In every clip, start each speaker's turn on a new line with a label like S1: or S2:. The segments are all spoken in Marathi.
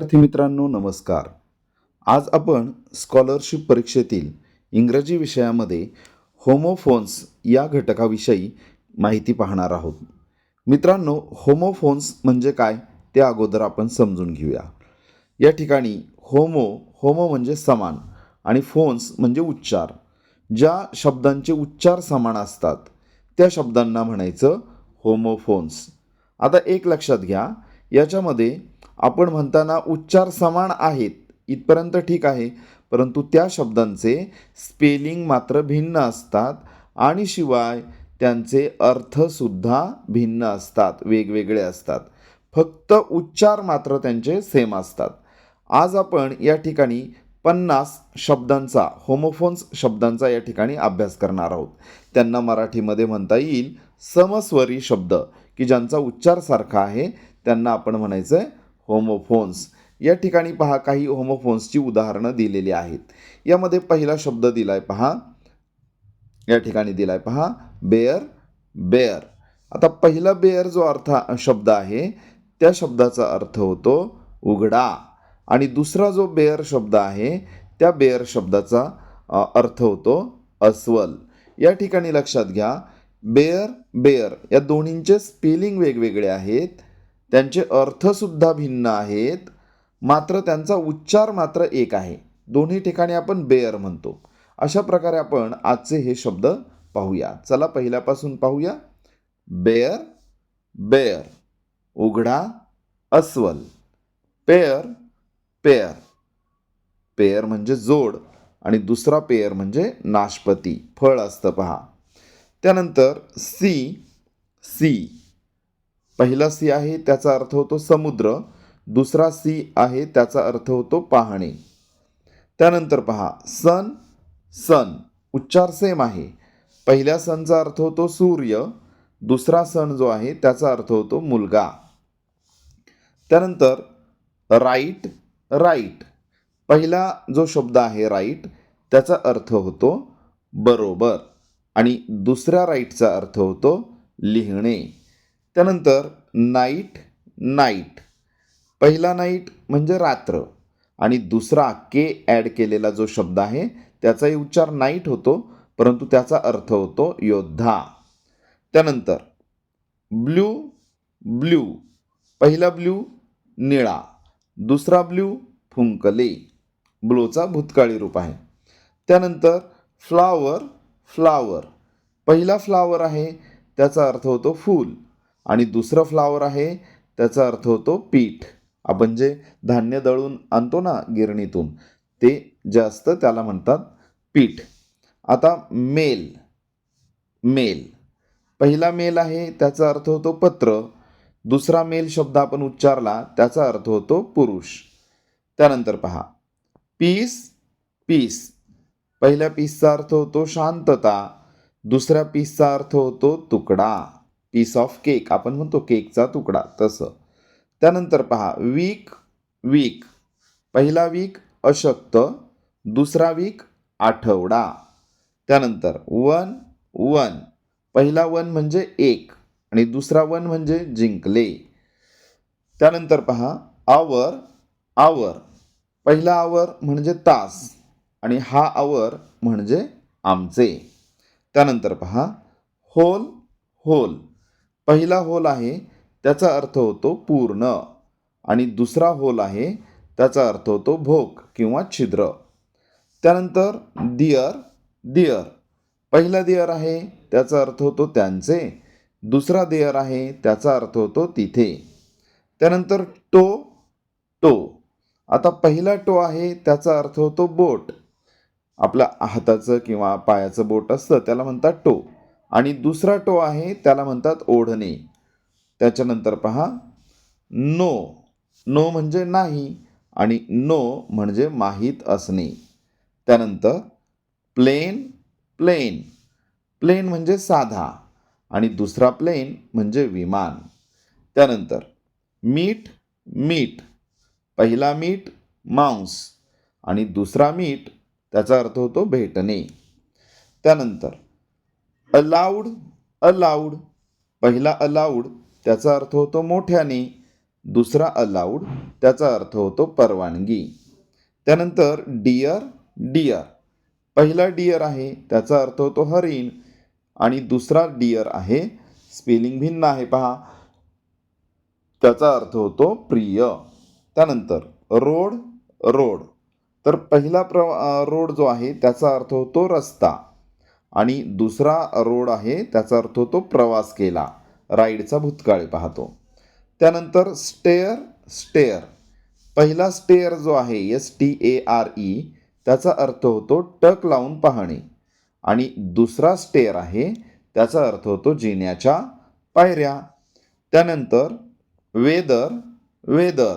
S1: विद्यार्थी मित्रांनो नमस्कार. आज आपण स्कॉलरशिप परीक्षेतील इंग्रजी विषयामध्ये होमोफोन्स या घटकाविषयी माहिती पाहणार आहोत. मित्रांनो होमोफोन्स म्हणजे काय ते अगोदर आपण समजून घेऊया. या ठिकाणी होमो होमो म्हणजे समान आणि फोन्स म्हणजे उच्चार. ज्या शब्दांचे उच्चार समान असतात त्या शब्दांना म्हणायचं होमोफोन्स आता एक लक्षात घ्या याच्यामध्ये आपण म्हणताना उच्चार समान आहेत इथपर्यंत ठीक आहे. परंतु त्या शब्दांचे स्पेलिंग मात्र भिन्न असतात आणि शिवाय त्यांचे अर्थसुद्धा भिन्न असतात वेगवेगळे असतात. फक्त उच्चार मात्र त्यांचे सेम असतात. आज आपण या ठिकाणी पन्नास शब्दांचा होमोफोन्स शब्दांचा या ठिकाणी अभ्यास करणार आहोत. त्यांना मराठीमध्ये म्हणता येईल समस्वरी शब्द की ज्यांचा उच्चार सारखा आहे त्यांना आपण म्हणायचं आहे होमोफोन्स या ठिकाणी पहा काही होमोफोन्सची उदाहरणं दिलेली आहेत. यामध्ये पहिला शब्द दिला आहे पहा. या ठिकाणी दिला आहे पहा बेअर बेअर आता पहिला बेअर जो अर्थ शब्द आहे त्या शब्दाचा अर्थ होतो उघडा. आणि दुसरा जो बेअर शब्द आहे त्या बेअर शब्दाचा अर्थ होतो अस्वल. या ठिकाणी लक्षात घ्या. बेअर बेअर या दोन्हींचे स्पेलिंग वेगवेगळे आहेत. त्यांचे अर्थसुद्धा भिन्न आहेत. मात्र त्यांचा उच्चार मात्र एक आहे. दोन्ही ठिकाणी आपण बेअर म्हणतो. अशा प्रकारे आपण आजचे हे शब्द पाहूया. चला पहिल्यापासून पाहूया. बेअर बेअर उघडा अस्वल. Pair pair. पेअर म्हणजे जोड आणि दुसरा पेअर म्हणजे नाशपती. फळ असतं पहा. त्यानंतर सी सी. पहिला सी आहे त्याचा अर्थ होतो समुद्र. दुसरा सी आहे त्याचा अर्थ होतो पाहणे. त्यानंतर पहा सन सन उच्चार सेम आहे. पहिल्या सणचा अर्थ होतो सूर्य दुसरा सण जो आहे त्याचा अर्थ होतो मुलगा. त्यानंतर राईट राईट. पहिला जो शब्द आहे राईट त्याचा अर्थ होतो बरोबर. आणि दुसऱ्या राईटचा अर्थ होतो लिहिणे. त्यानंतर नाईट नाईट पहिला नाईट म्हणजे रात्र. आणि दुसरा के ॲड केलेला जो शब्द आहे त्याचाही उच्चार नाईट होतो परंतु त्याचा अर्थ होतो योद्धा. त्यानंतर ब्ल्यू ब्ल्यू पहिला ब्ल्यू निळा. दुसरा ब्ल्यू फुंकले. ब्लूचा भूतकाळी रूप आहे. त्यानंतर फ्लावर फ्लावर पहिला फ्लावर आहे त्याचा अर्थ होतो फूल. आणि दुसरं फ्लावर आहे त्याचा अर्थ होतो पीठ. आपण जे धान्य दळून आणतो ना गिरणीतून ते जे असतं त्याला म्हणतात पीठ. आता मेल. मेल. पहिला मेल आहे त्याचा अर्थ होतो पत्र. दुसरा मेल शब्द आपण उच्चारला त्याचा अर्थ होतो पुरुष. त्यानंतर पहा. Piece piece. पहिल्या पीसचा अर्थ होतो शांतता. दुसऱ्या पीसचा अर्थ होतो तुकडा. पीस ऑफ केक आपण म्हणतो केकचा तुकडा तसं. त्यानंतर पहा वीक वीक पहिला वीक अशक्त. दुसरा वीक आठवडा. त्यानंतर वन वन. पहिला वन म्हणजे एक आणि दुसरा वन म्हणजे जिंकले. त्यानंतर पहा आवर आवर पहिला आवर म्हणजे तास आणि हा आवर म्हणजे आमचे. त्यानंतर पहा होल होल पहिला होल आहे त्याचा अर्थ होतो पूर्ण. आणि दुसरा होल आहे त्याचा अर्थ होतो भोक किंवा छिद्र. त्यानंतर दियर दियर. पहिला दियर आहे त्याचा अर्थ होतो त्यांचे. दुसरा दियर आहे त्याचा अर्थ होतो तिथे. त्यानंतर टो टो. आता पहिला टो आहे त्याचा अर्थ होतो बोट. आपल्या हाताचं किंवा पायाचं बोट असतं त्याला म्हणतात टो. आणि दुसरा टो आहे त्याला म्हणतात ओढणे. त्याच्यानंतर पहा नो. नो म्हणजे नाही आणि नो म्हणजे माहीत असणे. त्यानंतर प्लेन प्लेन. प्लेन म्हणजे साधा आणि दुसरा प्लेन म्हणजे विमान. त्यानंतर मीठ मीठ. पहिला मीठ मांस. आणि दुसरा मीठ त्याचा अर्थ होतो भेटणे. त्यानंतर अलाउड अलाउड पहिला अलाउड त्याचा अर्थ होतो मोठ्याने. दुसरा अलाउड त्याचा अर्थ होतो परवानगी. त्यानंतर डियर डियर पहिला डियर आहे त्याचा अर्थ होतो हरिण. आणि दुसरा डियर आहे स्पेलिंग भिन्न आहे पहा. त्याचा अर्थ होतो प्रिय. त्यानंतर रोड रोड तर पहिला प्र रोड जो आहे त्याचा अर्थ होतो रस्ता. आणि दुसरा रोड आहे त्याचा अर्थ होतो प्रवास केला. राईडचा भूतकाळी पाहतो. त्यानंतर स्टेअर स्टेअर. पहिला स्टेअर जो आहे S T A R E त्याचा अर्थ होतो टक लावून पाहणे. आणि दुसरा स्टेअर आहे त्याचा अर्थ होतो जिन्याच्या पायऱ्या. त्यानंतर वेदर वेदर.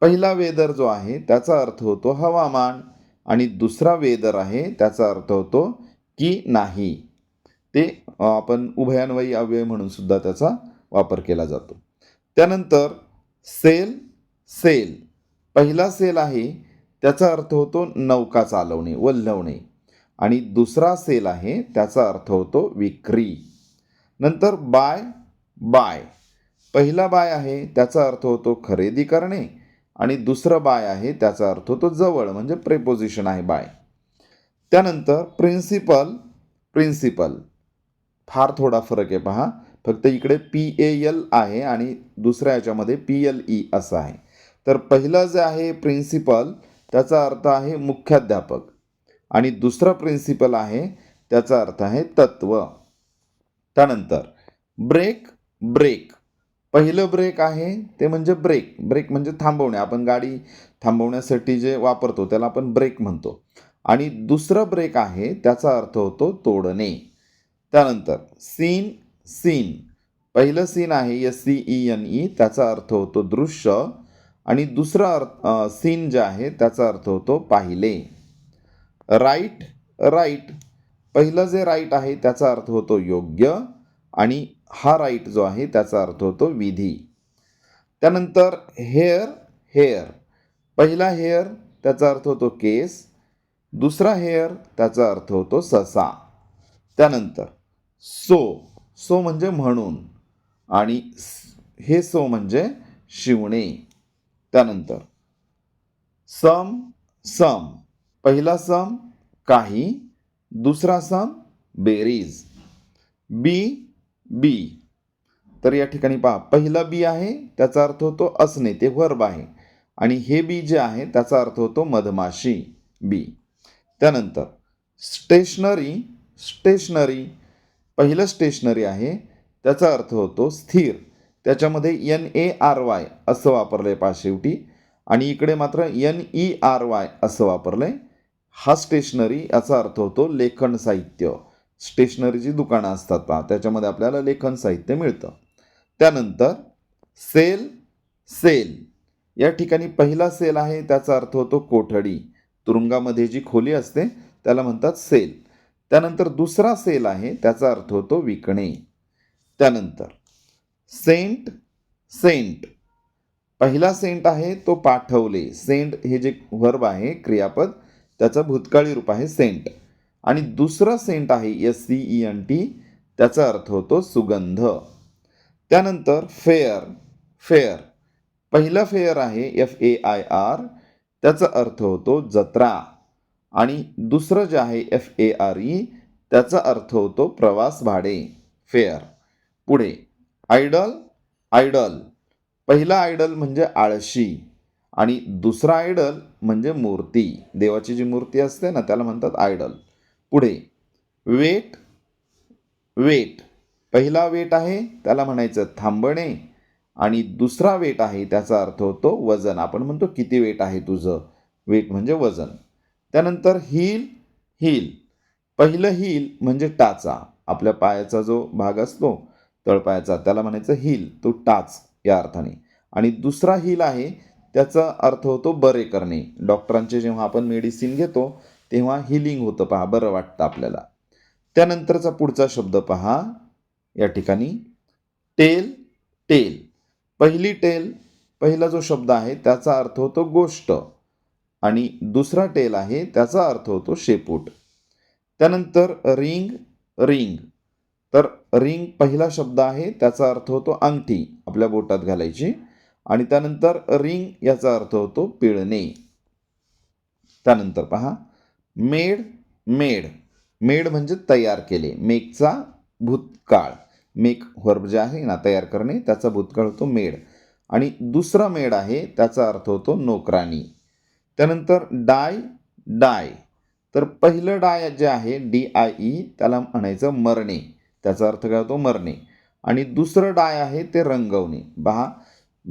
S1: पहिला वेदर जो आहे त्याचा अर्थ होतो हवामान. आणि दुसरा वेदर आहे त्याचा अर्थ होतो की नाही. ते आपण उभयान्वयी अव्यय म्हणून सुद्धा त्याचा वापर केला जातो. त्यानंतर सेल सेल. पहिला सेल आहे त्याचा अर्थ होतो नौका चालवणे वल्हवणे. आणि दुसरा सेल आहे त्याचा अर्थ होतो विक्री. नंतर बाय बाय. पहिला बाय आहे त्याचा अर्थ होतो खरेदी करणे. आणि दुसरं बाय आहे त्याचा अर्थ होतो जवळ म्हणजे प्रेपोजिशन आहे बाय. त्यानंतर प्रिन्सिपल प्रिन्सिपल फार थोडा फरक आहे पहा. फक्त इकडे पी ए एल आहे आणि दुसऱ्या याच्यामध्ये पी एल ई असं आहे. तर पहिलं जे आहे प्रिन्सिपल त्याचा अर्थ आहे मुख्याध्यापक. आणि दुसरं प्रिन्सिपल आहे त्याचा अर्थ आहे तत्व. त्यानंतर ब्रेक ब्रेक पहिलं ब्रेक आहे ते म्हणजे ब्रेक ब्रेक म्हणजे थांबवणे. आपण गाडी थांबवण्यासाठी जे वापरतो त्याला आपण ब्रेक म्हणतो. आणि दुसरं ब्रेक आहे त्याचा अर्थ होतो तोडणे. त्यानंतर सीन सीन पहिलं सीन आहे S C E N E त्याचा अर्थ होतो दृश्य. आणि दुसरा अर्थ सीन जे आहे त्याचा अर्थ होतो पाहिले. राईट राईट पहिलं जे राईट आहे त्याचा अर्थ होतो योग्य. आणि हा राईट जो आहे त्याचा अर्थ होतो विधी. त्यानंतर हेअर हेअर पहिला हेअर त्याचा अर्थ होतो केस. दुसरा हेअर त्याचा अर्थ होतो ससा त्यानंतर सो. सो म्हणजे म्हणून. आणि हे सो म्हणजे शिवणे. त्यानंतर सम सम. पहिला सम काही. दुसरा सम बेरीज. बी बी. तर या ठिकाणी पहा पहिला बी आहे त्याचा अर्थ होतो असणे ते वर्ब आहे. आणि हे बी जे आहे त्याचा अर्थ होतो मधमाशी बी. त्यानंतर स्टेशनरी स्टेशनरी पहिलं स्टेशनरी आहे त्याचा अर्थ होतो स्थिर. त्याच्यामध्ये एन ए आर वाय असं वापरलं आहे पाशेवटी आणि इकडे मात्र एन ई आर वाय असं वापरलं आहे हा स्टेशनरी याचा अर्थ होतो लेखन साहित्य. स्टेशनरीची दुकानं असतात पहा त्याच्यामध्ये आपल्याला लेखन साहित्य मिळतं. त्यानंतर सेल सेल. या ठिकाणी पहिला सेल आहे त्याचा अर्थ होतो कोठडी. तुरुंगामध्ये जी खोली असते त्याला म्हणतात सेल. त्यानंतर दुसरा सेल आहे त्याचा अर्थ होतो विकणे. त्यानंतर सेंट सेंट. पहिला सेंट आहे तो पाठवले. सेंट हे जे वर्ब आहे क्रियापद त्याचं भूतकाळी रूप आहे सेंट. आणि दुसरा सेंट आहे S C E N T त्याचा अर्थ होतो सुगंध. त्यानंतर फेअर फेअर. पहिलं फेअर आहे एफ ए आय आर त्याचा अर्थ होतो जत्रा. आणि दुसरं जे आहे एफ ए आर ई त्याचा अर्थ होतो प्रवास भाडे फेअर. पुढे आयडल आयडल. पहिला आयडल म्हणजे आळशी आणि दुसरा आयडल म्हणजे मूर्ती. देवाची जी मूर्ती असते ना त्याला म्हणतात आयडल. पुढे वेट वेट. पहिला वेट आहे त्याला म्हणायचं थांबणे. आणि दुसरा वेट आहे त्याचा अर्थ होतो वजन. आपण म्हणतो किती वेट आहे तुझं? वेट म्हणजे वजन. त्यानंतर हील हील पहिलं हील म्हणजे टाचा. आपल्या पायाचा जो भाग असतो तळपायाचा त्याला म्हणायचं हील तो टाच या अर्थाने. आणि दुसरा हील आहे त्याचा अर्थ होतो बरे करणे. डॉक्टरांचे जेव्हा आपण मेडिसिन घेतो तेव्हा हिलिंग होतं पहा बरं वाटतं आपल्याला. त्यानंतरचा पुढचा शब्द पहा या ठिकाणी. टेल टेल पहिली टेल पहिला जो शब्द आहे त्याचा अर्थ होतो गोष्ट. आणि दुसरा टेल आहे त्याचा अर्थ होतो शेपूट. त्यानंतर रिंग रिंग. तर रिंग पहिला शब्द आहे त्याचा अर्थ होतो अंगठी आपल्या बोटात घालायची. आणि त्यानंतर रिंग याचा अर्थ होतो पिळणे. त्यानंतर पहा मेड मेड मेड म्हणजे तयार केले मेकचा भूतकाळ. मेक व्हर्ब जे आहे ना तयार करणे त्याचा भूतकाळ होतो मेड आणि दुसरा मेड आहे त्याचा अर्थ होतो नोकरानी त्यानंतर डाय डाय. तर पहिलं डाय जे आहे डी आय ई त्याला म्हणायचं मरणे. त्याचा अर्थ काय होतो? मरणे. आणि दुसरं डाय आहे ते रंगवणे. पहा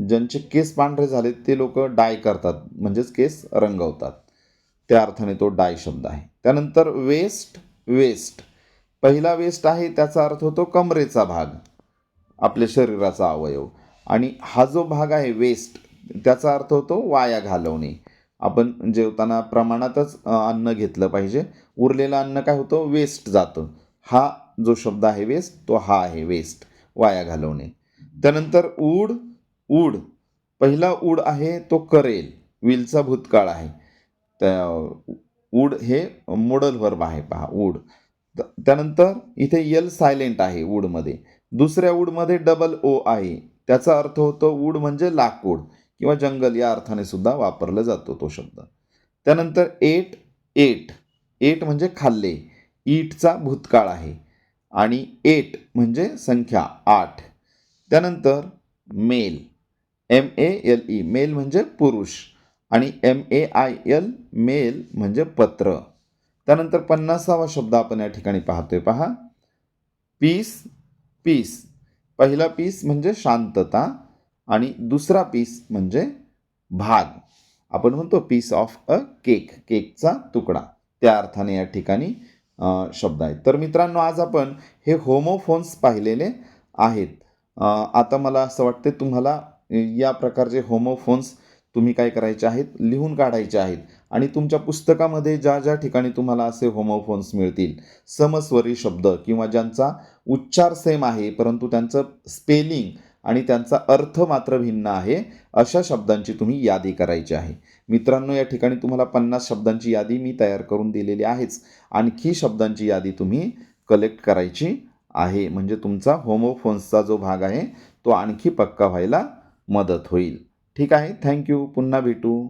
S1: ज्यांचे केस पांढरे झाले ते लोक डाय करतात. म्हणजेच केस रंगवतात. त्या अर्थाने तो डाय शब्द आहे. त्यानंतर वेस्ट वेस्ट. पहिला वेस्ट आहे त्याचा अर्थ होतो कमरेचा भाग आपल्या शरीराचा अवयव. आणि हा जो भाग आहे वेस्ट त्याचा अर्थ होतो वाया घालवणे. आपण जेवताना प्रमाणातच अन्न घेतलं पाहिजे. उरलेलं अन्न काय होतं? वेस्ट जातं. हा जो शब्द आहे वेस्ट तो हा आहे वेस्ट वाया घालवणे. त्यानंतर ऊड उड पहिला उड आहे तो करेल. विलचा भूतकाळ आहे. त्या उड हे मोडल वर्ब आहे पहा उड त्यानंतर इथे यल सायलेंट आहे वूडमध्ये दुसऱ्या वूडमध्ये डबल ओ आहे. त्याचा अर्थ होतो वूड म्हणजे लाकूड किंवा जंगल या अर्थाने सुद्धा वापरला जातो तो शब्द. त्यानंतर एट एट एट म्हणजे खाल्ले. ईटचा भूतकाळ आहे. आणि एट म्हणजे संख्या आठ. त्यानंतर male M A L E male म्हणजे पुरुष. आणि M A I L mail म्हणजे पत्र. त्यानंतर पन्नासावा शब्द आपण या ठिकाणी पाहतोय. पहा. Piece piece. पहिला पीस म्हणजे शांतता आणि दुसरा पीस म्हणजे भाग. आपण म्हणतो पीस ऑफ अ केक केकचा तुकडा. त्या अर्थाने या ठिकाणी शब्द आहेत. तर मित्रांनो आज आपण हे होमोफोन्स पाहिलेले आहेत. आता मला असं वाटते तुम्हाला या प्रकारचे होमोफोन्स तुम्ही काय करायचे आहेत? लिहून काढायचे आहेत. आणि तुमच्या पुस्तकामध्ये ज्या ज्या ठिकाणी तुम्हाला असे होमोफोन्स मिळतील समस्वरी शब्द किंवा ज्यांचा उच्चार सेम आहे परंतु त्यांचं स्पेलिंग आणि त्यांचा अर्थ मात्र भिन्न आहे अशा शब्दांची तुम्ही यादी करायची आहे. मित्रांनो या ठिकाणी तुम्हाला पन्नास शब्दांची यादी मी तयार करून दिलेली आहेच. आणखी शब्दांची यादी तुम्ही कलेक्ट करायची आहे. म्हणजे तुमचा होमोफोन्सचा जो भाग आहे तो आणखी पक्का व्हायला मदत होईल. ठीक आहे? थँक्यू पुन्हा भेटू.